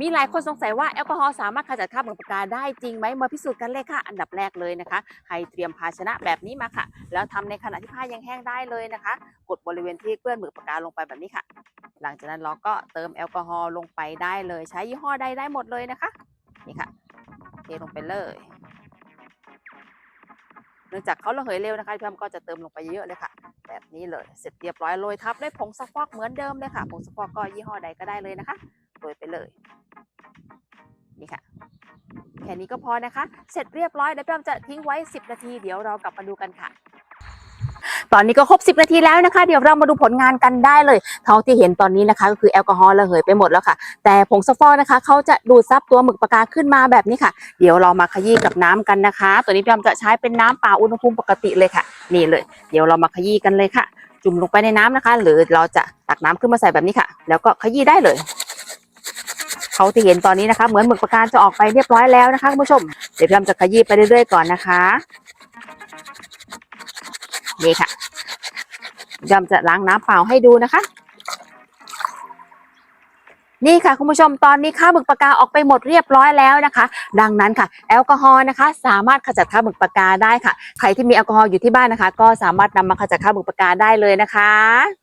มีหลายคนสงสัยว่าแอลกอฮอล์สามารถขจัดคราบหมึกปากกาได้จริงไหมมาพิสูจน์กันเลยค่ะ อันดับแรกเลยนะคะ ให้เตรียมภาชนะแบบนี้มาค่ะ แล้วทำในขณะที่ผ้ายังแห้งได้เลยนะคะ กดบริเวณที่เปื้อนหมึกปากกาลงไปแบบนี้ค่ะ หลังจากนั้นเราก็เติมแอลกอฮอล์ลงไปได้เลย ใช้ยี่ห้อใดได้หมดเลยนะคะ นี่ค่ะ เทลงไปเลยเนื่องจากเขาระเหยเร็วนะคะพี่แอมก็จะเติมลงไปเยอะเลยค่ะ แบบนี้เลย เสร็จเรียบร้อยโรยทับด้วยผงซักฟอกเหมือนเดิมเลยค่ะ ผงซักฟอกก็ยี่ห้อใดก็ได้เลยนะคะโรยไปเลย ค่นี้ก็พอนะคะ เสร็จเรียบร้อยเดี๋ยวพี่แอมจะทิ้งไว้ 10 นาที เดี๋ยวเรากลับมาดูกันค่ะ ตอนนี้ก็ครบ 10 นาทีแล้วนะคะ เดี๋ยวเรามาดูผลงานกันได้เลย เท่าที่เห็นตอนนี้นะคะ ก็คือแอลกอฮอล์ระเหยไปหมดแล้วค่ะ แต่ผงซักฟอกนะคะเขาจะดูดซับตัวหมึกปากกาขึ้นมาแบบนี้ค่ะ เดี๋ยวเรามาขยี้กับน้ำกันนะคะ ตัวนี้พี่แอมจะใช้เป็นน้ำเปล่าอุณหภูมิปกติเลยค่ะ นี่เลย เดี๋ยวเรามาขยี้กันเลยค่ะ จุ่มลงไปในน้ำนะคะ หรือเราจะตักน้ำขึ้นมาใส่แบบนี้ค่ะ แล้วก็ขยี้ได้เลย เขาที่เห็นตอนนี้นะคะ เหมือนหมึกปากการจะออกไปเรียบร้อยแล้วนะคะคุณผู้ชมเดี๋ยวพี่แอมจะขยี้ไปเรื่อยๆก่อนนะคะนี่ค่ะพี่แอมจะล้างน้ำเปล่าให้ดูนะคะ นี่ค่ะคุณผู้ชมตอนนี้ข้าหมึกปากกาออกไปหมดเรียบร้อยแล้วนะคะ ดังนั้นค่ะ แอลกอฮอล์นะคะ สามารถขจัดคราหมึกปากกาได้ค่ะใครที่มีแอลกอฮอล์อยู่ที่บ้านนะคะ ก็สามารถนำมาขจัดคราหมึกปากกาได้เลยนะคะ